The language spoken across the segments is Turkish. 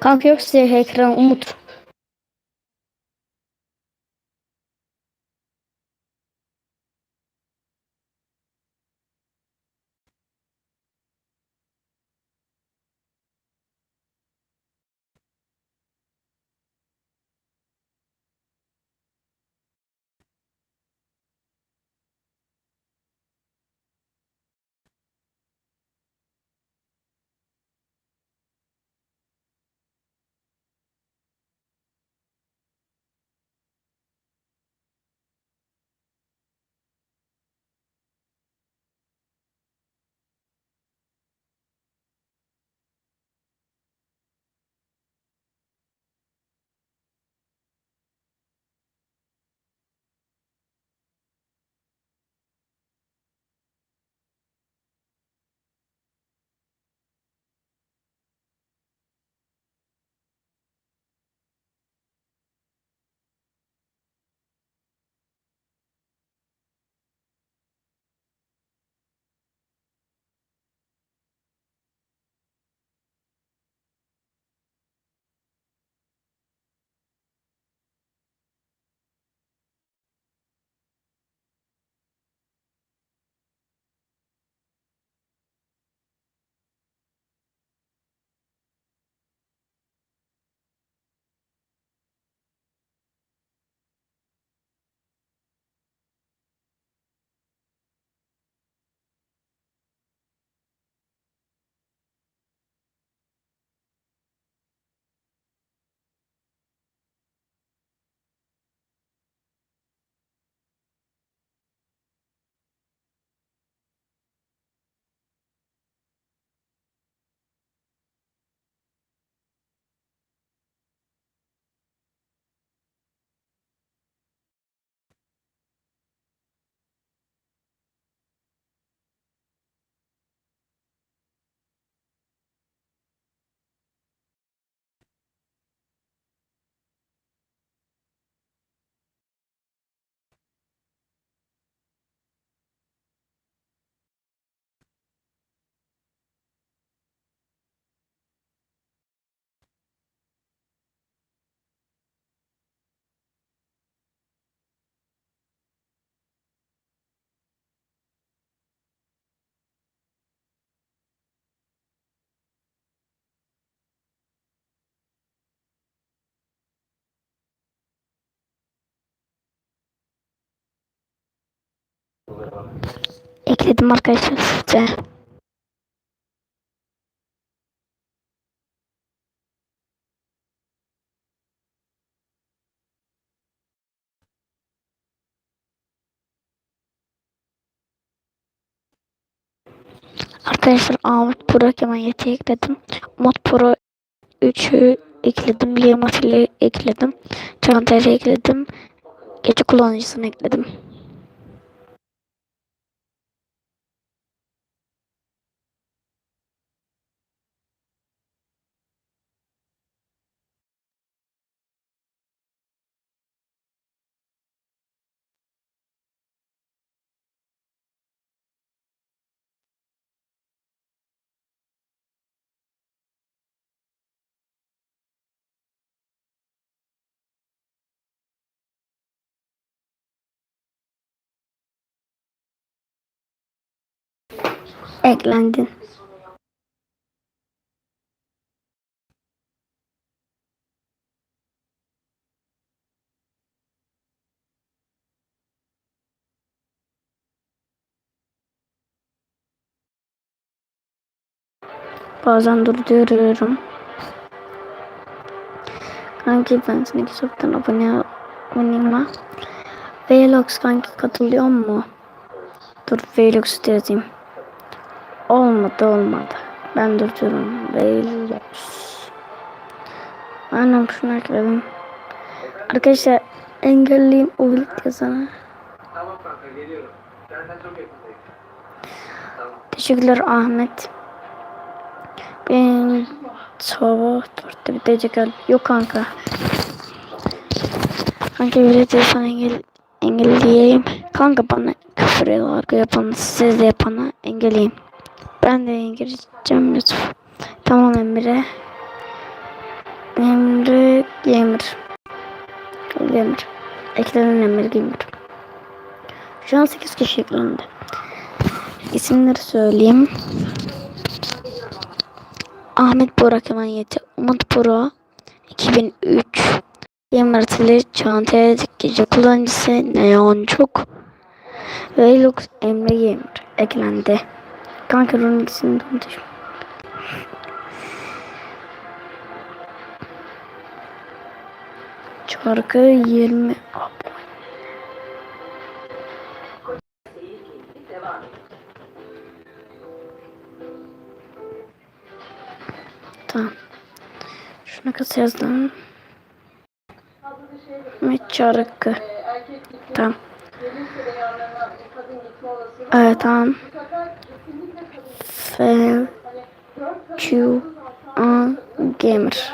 Kanka yok size ekran Umut. Ekledim arkadaşlar size. Arkadaşlar Ahmet Pro Kemal Yeti ekledim. Mod Pro 3'ü ekledim. Liamafil'i ekledim. Çantayı ekledim. Gece kullanıcısını ekledim. Eklendin. Bazen durduruyorum. Kanki ben seni kitaptan abone aboneyim Velox kanki katılıyor mu? Dur Velox yazayım. Olmadı olmadı. Ben durdururum. Velox. Anam şunu ekledim. Arkadaşlar engelleyeyim o bilet yazana. Tamam kanka geliyorum. Senden çok yakındayım. Teşekkürler Ahmet. Ben sabah dörtte bitecek gel. Yok kanka. Kanka bileti sana engel, engelleyeyim. Kanka bana küfür yapan size de yapana engelleyeyim. Ben de engelleyeceğim Yusuf. Tamam Emre. Emre Gamer. Gamer. Eklenen Emre Gamer. Şu an 8 kişi eklendi. İsimleri söyleyeyim. Ahmet Burak Emaniyeti, Umut Pro 2003 Gamer Tili Çağatay Gece Kullanıcısı Neoncuk Velux Emre Gamer eklendi. Kanka onun ikisini de unutmuşum. Şarkı 20 Tamam. Şuna kısa yazdım. Ve şarkı. Tamam. Evet tamam. Q A Gamer.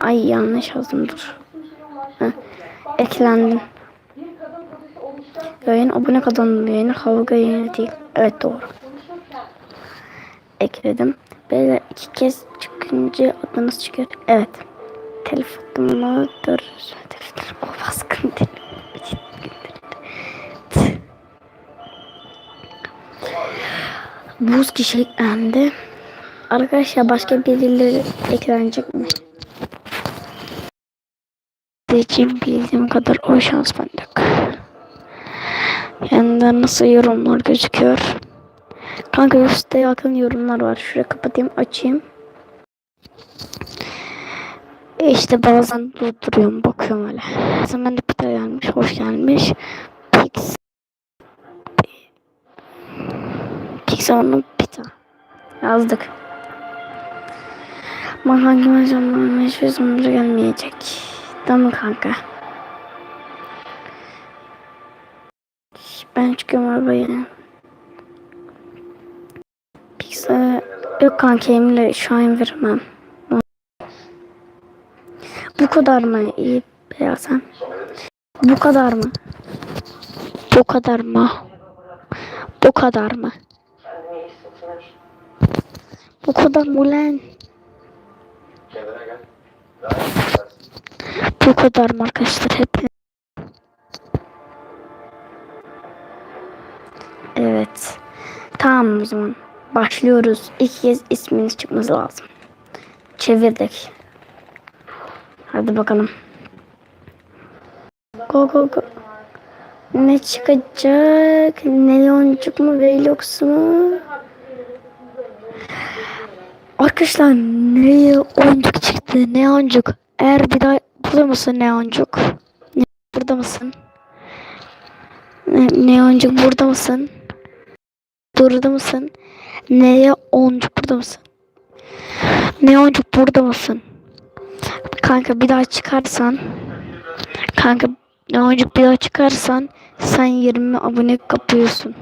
Ay yanlış yazdım dur. Heh. Eklendim. Yayın abone kazandım. Yayını kavga yayını değil. Evet doğru. Ekledim. Böyle iki kez çıkınca adınız çıkıyor. Evet. Telefonuma dur. Telefonum o baskın değil. Buz kişi eklendi. Arkadaşlar başka birileri eklenecek mi? Diyeceğim bildiğim kadar o şans bende. Yanında nasıl yorumlar gözüküyor? Kanka üstte yakın yorumlar var. Şuraya kapatayım açayım. E işte bazen durduruyorum bakıyorum öyle. Zaman Pita gelmiş. Hoş gelmiş. Pixar'ın Pita. Yazdık. Ama hangi zaman hiçbir zaman gelmeyecek. Tamam kanka. Ben çıkıyorum arabaya. Pizza yok kanka Emre şu an veremem. Bu kadar mı? İyi beğensem. Bu kadar mı? Bu kadar mı? Bu kadar mı? Bu kadar mı lan? Bu kadar mı arkadaşlar hep? Evet. Tamam o zaman. Başlıyoruz. İlk kez isminiz çıkması lazım. Çevirdik. Hadi bakalım. Go go go. Ne çıkacak? Neoncuk mu? Velox mu? Arkadaşlar ne oncuk çıktı? Neoncuk. Eğer bir daha burada mısın Neoncuk? Ne, burada mısın? Ne, Neoncuk burada mısın? Burada mısın? Neye oncuk burada mısın? Neoncuk burada mısın? Kanka bir daha çıkarsan Kanka Neoncuk bir daha çıkarsan sen 20 abone kapıyorsun.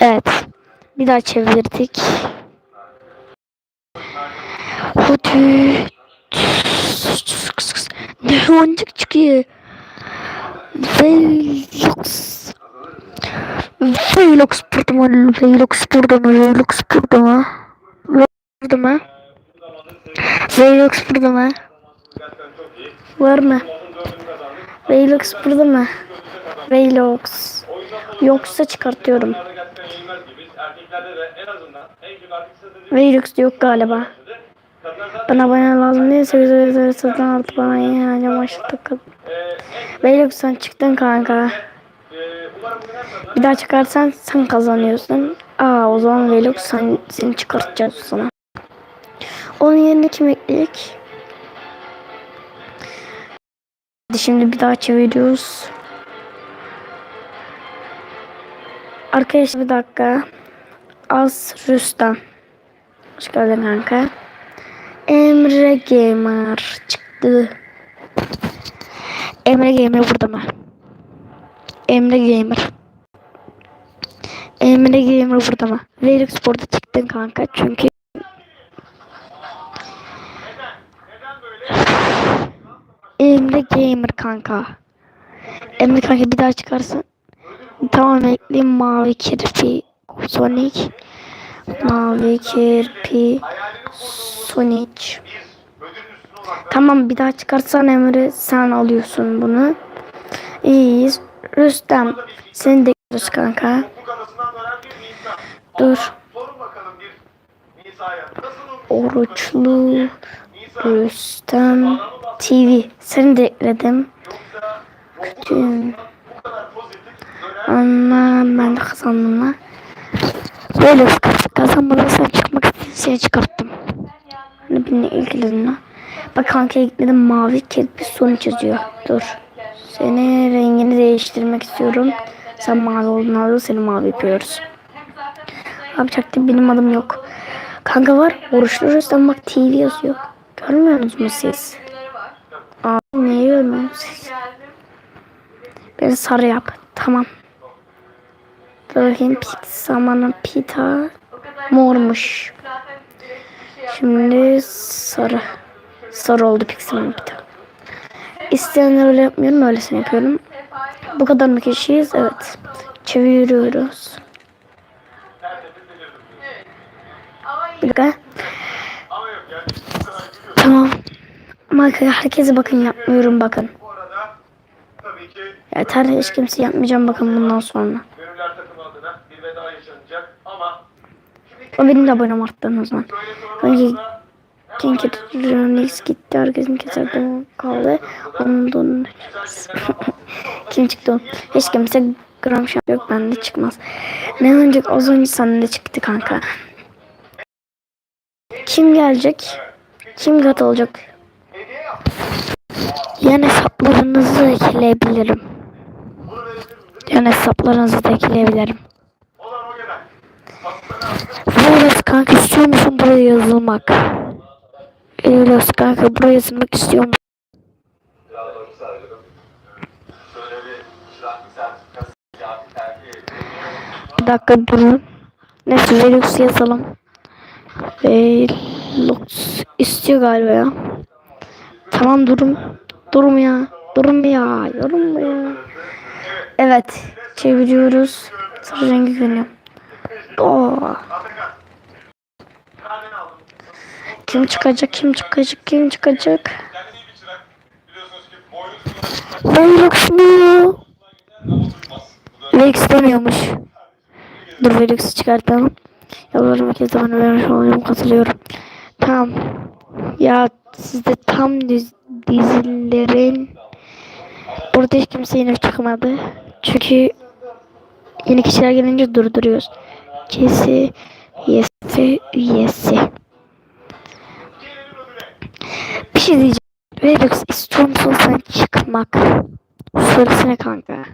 Evet. Bir daha çevirdik. Hadi. Neoncuk çıkıyor. Velox. Velox burada mı? Velox burada mı? Velox burada mı? Burada mı? Velox burada mı? Var mı? Velox burada mı? Velox. Yoksa çıkartıyorum. Kötü Velox yok galiba. Bana abone lazım değilse güzel güzel satın artık bana yani maçta takıl. Velox sen çıktın kanka. Bir daha çıkarsan sen kazanıyorsun. Aa o zaman Velox sen, seni çıkartacağız sana. Onun yerine kim ekleyecek? Hadi şimdi bir daha çeviriyoruz. Arkadaşlar bir dakika. Az Rüstem. Hoş geldin kanka. Emre Gamer çıktı. Emre Gamer burada mı? Emre Gamer. Emre Gamer burada mı? Velux burada çıktın kanka çünkü Emre Gamer kanka. Emre kanka bir daha çıkarsın. Tamam ekleyeyim mavi kirpi Sonic. Mavi kirpi Sonic. Tamam bir daha çıkarsan Emre sen alıyorsun bunu. İyiyiz. Rüstem seni de görüyoruz kanka. Dur. Oruçlu Rüstem TV. Seni de ekledim. dönen Ama ben de kazandım lan. Böyle kazanmadan sen çıkmak istediğin şeyi çıkarttım. Benimle ilgilenin lan. Bak kanka ekledim mavi kirpi sonu çiziyor. Dur. Seni rengini değiştirmek istiyorum. Sen mavi olduğunu alıyor seni mavi yapıyoruz. Yapacaktım benim adım yok. Kanka var. Oruçlu Rüstem bak TV yazıyor. Görmüyorsunuz mu siz? Abi niye görmüyorsunuz siz? Beni sarı yap. Tamam. Bakayım pit zamanı pita mormuş. Şimdi sarı. Sarı oldu pixelin pita. İsteyenler öyle yapmıyorum öylesine yapıyorum. Bu kadar mı kişiyiz? Evet. Çeviriyoruz. Bir dakika. Tamam. Ama herkese bakın yapmıyorum bakın. Yeter hiç kimse yapmayacağım bakın bundan sonra. Gönüller takımı adına bir veda yaşanacak ama O benim de abonem arttı o zaman. sorularla Kinky Remix gitti. Herkesin keserden kaldı. Onun. Kim çıktı? Hiç kimse gram şamp yok. Bende çıkmaz. Ne önce az önce sende çıktı kanka. Kim gelecek? Kim katılacak? hediye yap. Yan hesaplarınızı ekleyebilirim. Bunu verebilir miyim? Yan hesaplarınızı da ekleyebilirim. Vegas kanka istiyor musun buraya yazılmak? Vegas kanka buraya yazılmak istiyor musun? Bir dakika durun. Neyse Velux yazalım. Velux istiyor galiba ya. Tamam durum. Durum ya. Durum ya. Durum ya. Evet. Çeviriyoruz. Sarı rengi görünüyor. Oo. Aldın? Kim çıkacak? Kim çıkacak? Kim çıkacak? Velux mu? Velux demiyormuş. Dur Velux'u çıkartalım. Yalvarırım herkese bana vermiş olayım katılıyorum. Tamam. Ya sizde tam diz, dizilerin burada hiç kimse yeni çıkmadı. Çünkü yeni kişiler gelince durduruyoruz. Kesi üyesi üyesi. Bir şey diyeceğim. Velux istiyor musun sen çıkmak? Söylesene kanka.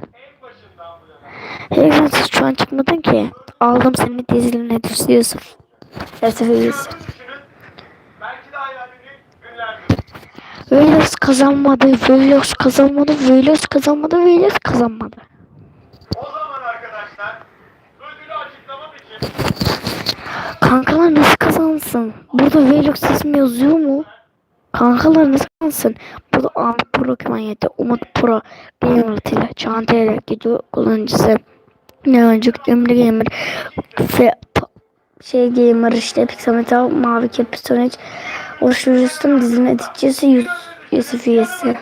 Siz şu an çıkmadın ki. Aldım seni dizilerine düştü Yusuf. Yusuf. Velos kazanmadı, Velos kazanmadı, Velos kazanmadı, Velos kazanmadı. O zaman arkadaşlar ödülü açıklamak için Kankalar nasıl kazansın? Burada Velos ismi yazıyor mu? Kankalar nasıl kazansın? Burada Ahmet Pro Kemal yedi, Umut Pro Gamer ile Çantayla gidiyor kullanıcısı. Ne önce Emre Gamer ve şey Gamer işte Pixametal Mavi Kirpi Sonic Oruçlu Rüstem dizinin editçisi Yus- Yusuf üyesi.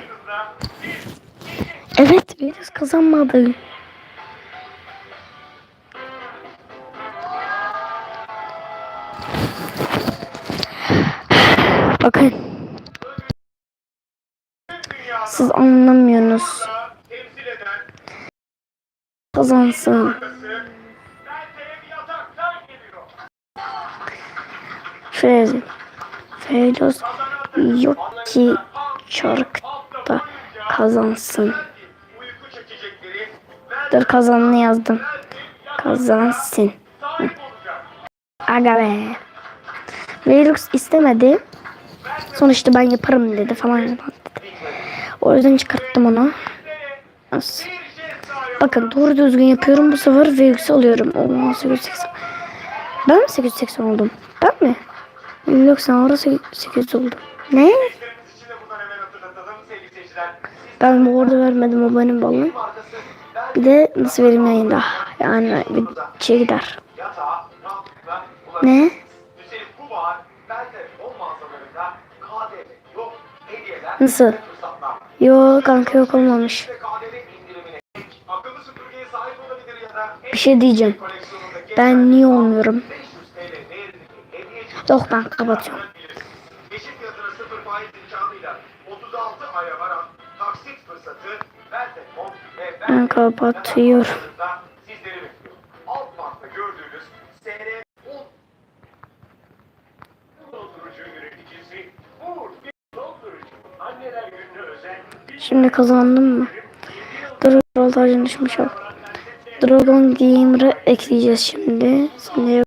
Evet Velos kazanmadı. Bakın siz anlamıyorsunuz. Kazansın. Şöyle. Velos yok ki çarkta kazansın. Dur kazanını yazdım. Kazansın. Aga be. Velux istemedi. Sonuçta ben yaparım dedi falan dedi. O yüzden çıkarttım onu. Sahip Bakın doğru düzgün yapıyorum bu sefer Velux alıyorum. Oo 880. Ben mi 880 oldum? Ben mi? Yok sen orada 800 oldum. Ne? Ben bu arada vermedim o benim balım. Bir de nasıl vereyim yayında. Yani bir şey gider. Ne? Nasıl? Yok kanka yok olmamış. Bir şey diyeceğim. Ben niye olmuyorum? 500 TL değerindeki hediye Yok ben kapatıyorum. Yeşil fiyatına Şimdi kazandım mı? Dur voltajın düşmüş ol. Dragon Gamer'ı ekleyeceğiz şimdi. Şimdi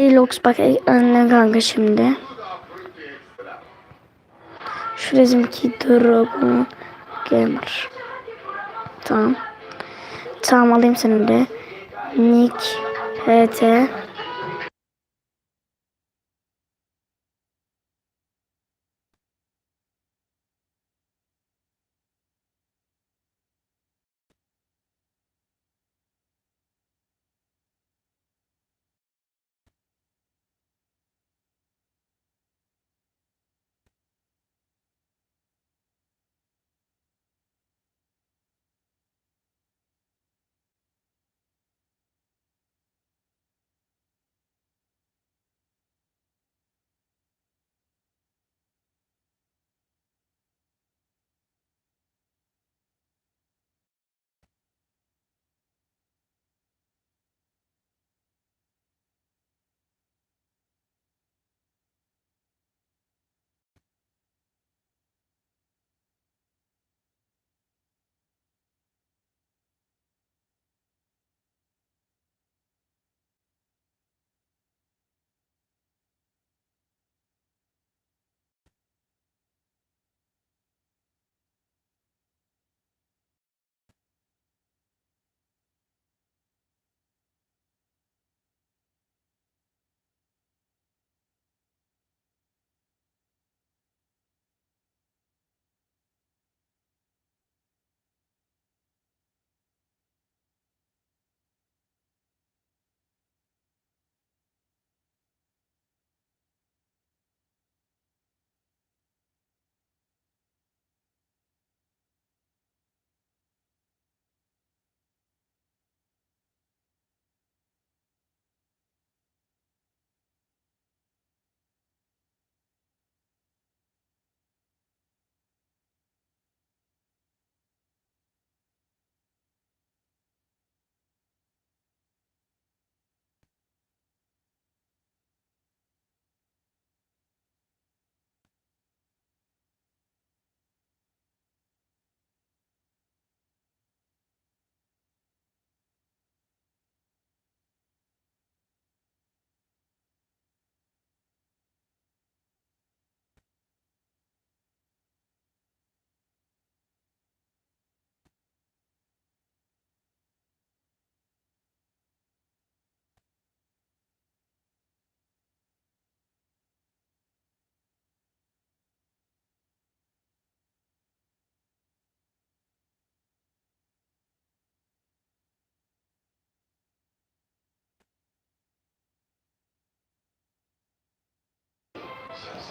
Lox bak eklendi kanka şimdi. Şu resimki Dragon Gamer. Tamam. Tamam alayım seni de. Nick HT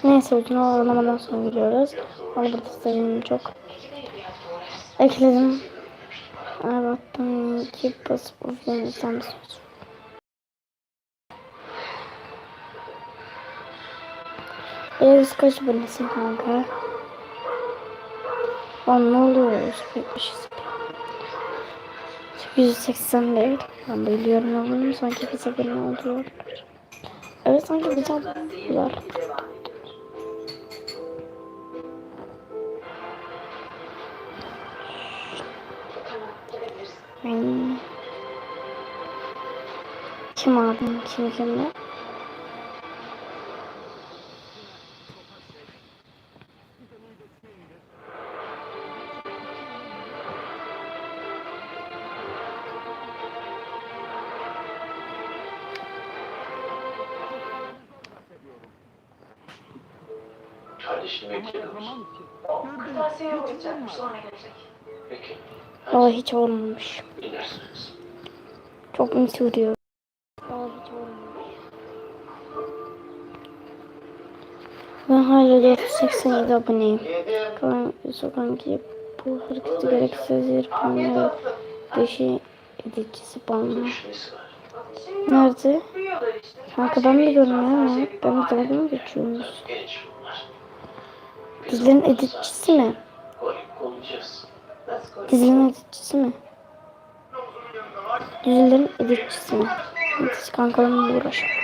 Neyse uzun oynamadan sonra giriyoruz. Burada stajım çok. Ekledim. Arattım ki basıp ofisini bir söz. Eğer kaç abonesin kanka? Lan ne oluyor? 170. 880 değil. Ben biliyorum oğlum. Sanki biz abone oluyor. Evet sanki biz abone oluyorlar. Hmm. Kim abim? Kim kimle? Kardeşini bekliyor musun? Kırtasiye olacakmış sonra gelecek. Peki. Valla hiç olmamış. Çok hiç olmamış. Ben hala 487 aboneyim. Kalan sokan ki bu hareketi gereksiz yapımları beşi edicisi bana. Nerede? Ben de görmüyorum ama ben de dalga mı geçiyoruz? Dizilerin editçisi mi? Dizilerin editçisi mi? Dizilerin editçisi mi? Editçi kankalarımla uğraşıyor.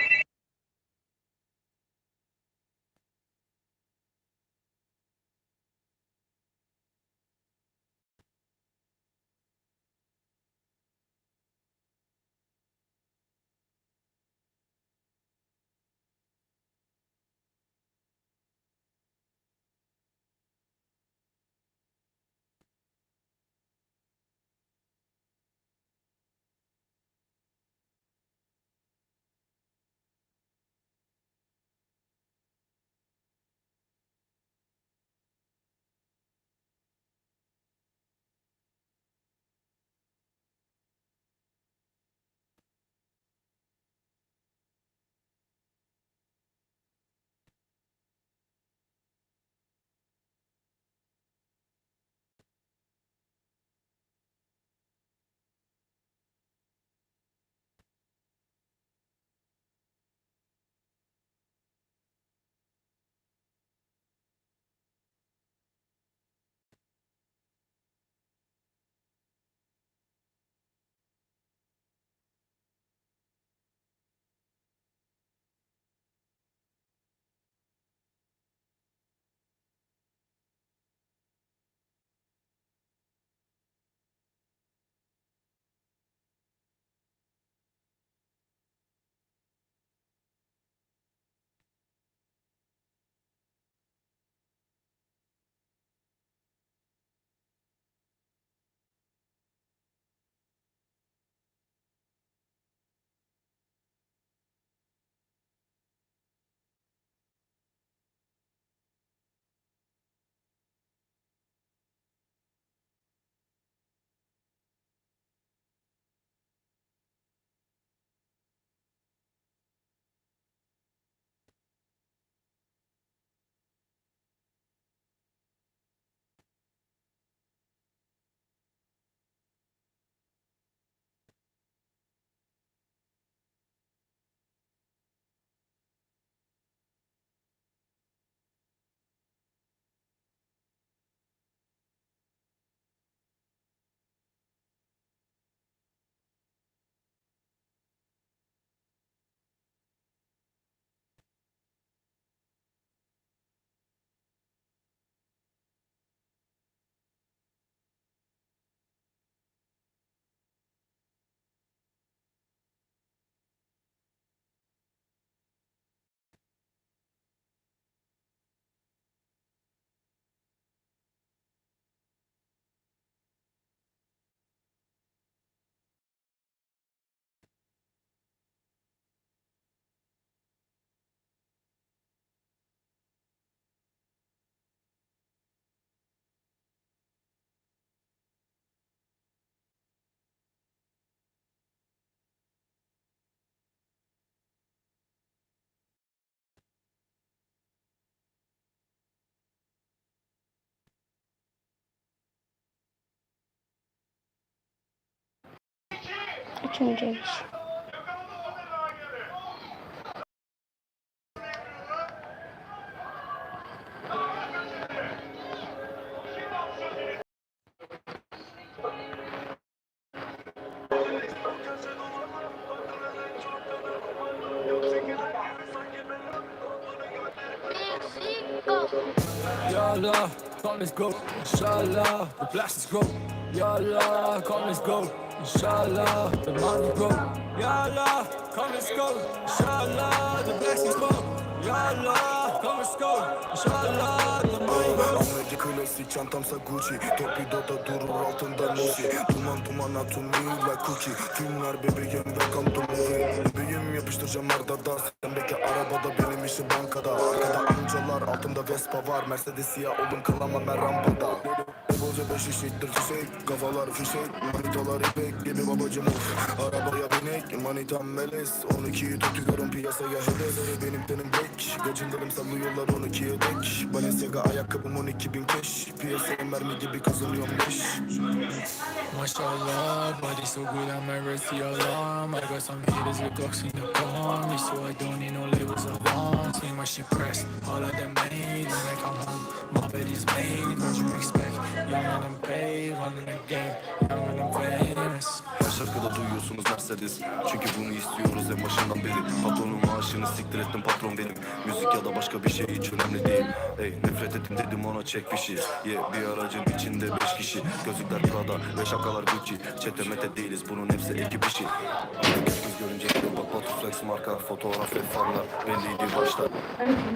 Üçüncüymüş. Ya Allah, come let's go. Inshallah, the blessings grow. Ya Allah, come let's go. Inshallah, the money grow. Ya Allah, come let's go. Inshallah, the blessings grow. Ya Allah, come let's go. Inshallah, the money. Amerika klasik çantamsa Gucci Torpidoda durur altında Musi Duman duman atomi like cookie Filmler bebeğim welcome to movie Bebeğim yapıştıracağım ardada Sen bekle arabada benim işim bankada Arkada amcalar altımda Vespa var Mercedes siyah oğlum kalamam ben rampada Bolca beş eşittir fişek Kafalar fişek Manitalar ipek gibi babacım. Arabaya binek Manitam meles. 12'yi tutuyorum piyasaya hedef Benim benim bek Gacındırım sallıyorlar 12'ye dek. Balenciaga ayakkabım 12 bin keş. Piyasaya mermi gibi kazanıyorum leş Mashallah, body so good I might raise the alarm I got some haters with Glocks in the palm. So I don't need no labels of on See my shit pressed, all of them made. When I come home, my bed is made. What you expect, young and I'm paid Running the game, young and I'm famous Her şarkıda duyuyorsunuz Mercedes. Çünkü bunu istiyoruz en başından beri. Patronun maaşını siktir ettim patron benim. Müzik ya da başka bir şey hiç önemli değil. Ey nefret ettim dedim ona çek fişi Ye bir aracın içinde beş kişi. Gözlükler Prada ve şakalar Gucci. Çete mete değiliz bunun hepsi ekip işi. Artık göz görünce bak Batu Flex marka Fotoğraf ve fanlar belliydi başta.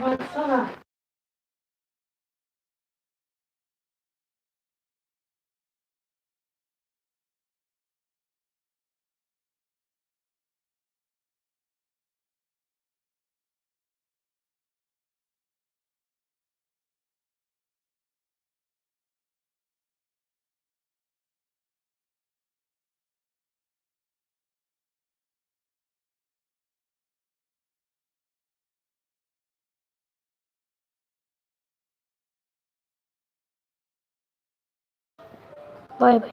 Baksana. Bye bye.